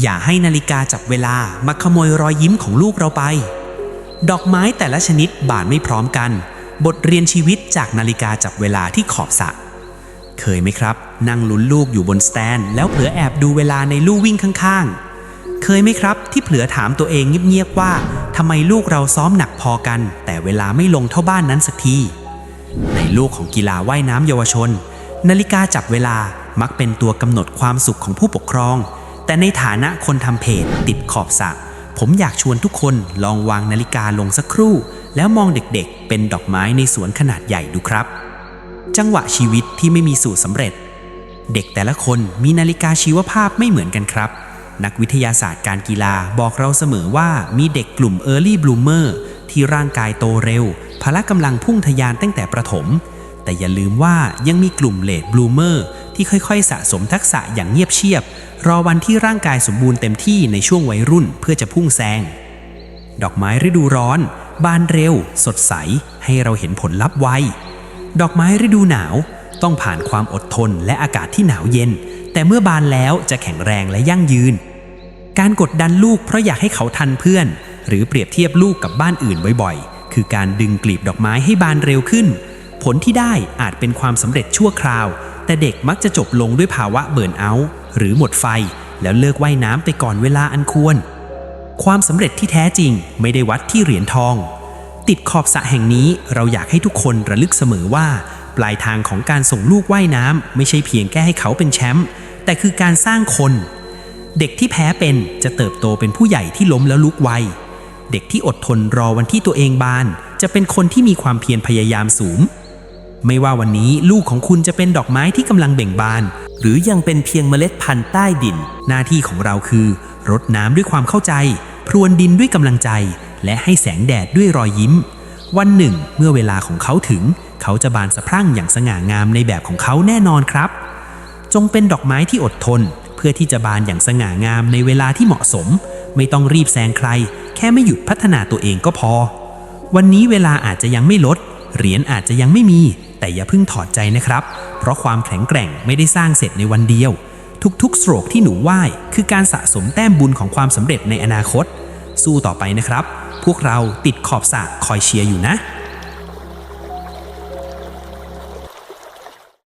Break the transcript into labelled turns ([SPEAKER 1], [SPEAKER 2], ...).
[SPEAKER 1] อย่าให้นาฬิกาจับเวลามาขโมยรอยยิ้มของลูกเราไป ดอกไม้แต่ละชนิดบานไม่พร้อมกัน บทเรียนชีวิตจากนาฬิกาจับเวลาที่ขอบสระเคยไหมครับ นั่งลุ้นลูกอยู่บนสแตน แล้วเผลอแอบดูเวลาในลู่วิ่งข้างๆ เคยไหมครับที่เผลอถามตัวเองเงียบๆว่าทำไมลูกเราซ้อมหนักพอกัน แต่เวลาไม่ลงเท่าบ้านนั้นสักที ในโลกของกีฬาว่ายน้ำเยาวชน นาฬิกาจับเวลามักเป็นตัวกำหนดความสุขของผู้ปกครอง แต่ในฐานะคนทำเพจติดขอบสระผมอยากชวนทุกคนลองวางนาฬิกาลงสักครู่ แล้วมองเด็กๆ เป็นดอกไม้ในสวนขนาดใหญ่ดูครับ จังหวะชีวิตที่ไม่มีสูตรสำเร็จ เด็กแต่ละคนมีนาฬิกาชีวภาพไม่เหมือนกันครับ นักวิทยาศาสตร์การกีฬาบอกเราเสมอว่ามีเด็กกลุ่ม Early Bloomer ที่ร่างกายโตเร็ว พละกำลังพุ่งทะยานตั้งแต่ประถม แต่อย่าลืมว่ายังมีกลุ่มเลดบลูเมอร์ ที่ค่อยๆ สะสมทักษะอย่างเงียบเชียบ รอวันที่ร่างกายสมบูรณ์เต็มที่ในช่วงวัยรุ่นเพื่อจะพุ่งแซง ดอกไม้ฤดูร้อน บานเร็ว สดใส ให้เราเห็นผลลัพธ์ไว ดอกไม้ฤดูหนาว ต้องผ่านความอดทนและอากาศที่หนาวเย็น แต่เมื่อบานแล้วจะแข็งแรงและยั่งยืน การกดดันลูกเพราะอยากให้เขาทันเพื่อน หรือเปรียบเทียบลูกกับบ้านอื่นบ่อยๆ คือการดึงกลีบดอกไม้ให้บานเร็วขึ้น ผลที่ได้อาจเป็นความสำเร็จชั่วคราว แต่เด็กมักจะจบลงด้วยภาวะเบิร์นเอาท์หรือหมดไฟ แล้วเลิกว่ายน้ำไปก่อนเวลาอันควร ความสำเร็จที่แท้จริงไม่ได้วัดที่เหรียญทอง ติดขอบสระแห่งนี้เราอยากให้ทุกคนระลึกเสมอว่า ปลายทางของการส่งลูกว่ายน้ำไม่ใช่เพียงแค่ให้เขาเป็นแชมป์แต่คือการสร้างคน เด็กที่แพ้เป็นจะเติบโตเป็นผู้ใหญ่ที่ล้มแล้วลุกไวเด็กที่อดทนรอวันที่ตัวเองบาน จะเป็นคนที่มีความเพียรพยายามสูง ไม่ว่าวันนี้ลูกของคุณจะเป็นดอกไม้ที่กำลังเบ่งบาน หรือยังเป็นเพียงเมล็ดพันธุ์ใต้ดิน หน้าที่ของเราคือ รดน้ำด้วยความเข้าใจ พรวนดินด้วยกำลังใจ และให้แสงแดดด้วยรอยยิ้ม วันหนึ่ง เมื่อเวลาของเขาถึง เขาจะบานสะพรั่งอย่างสง่างามในแบบของเขาแน่นอนครับ จงเป็นดอกไม้ที่อดทน เพื่อที่จะบานอย่างสง่างามในเวลาที่เหมาะสม ไม่ต้องรีบแซงใคร แค่ไม่หยุดพัฒนาตัวเองก็พอ วันนี้เวลาอาจจะยังไม่ลด เหรียญอาจจะยังไม่มี แต่อย่าเพิ่งถอดใจนะครับ เพราะความแข็งแกร่งไม่ได้สร้างเสร็จในวันเดียว ทุกๆสโตรกที่หนูไหว้คือการสะสมแต้มบุญของความสำเร็จในอนาคต สู้ต่อไปนะครับ พวกเราติดขอบสระคอยเชียร์อยู่นะ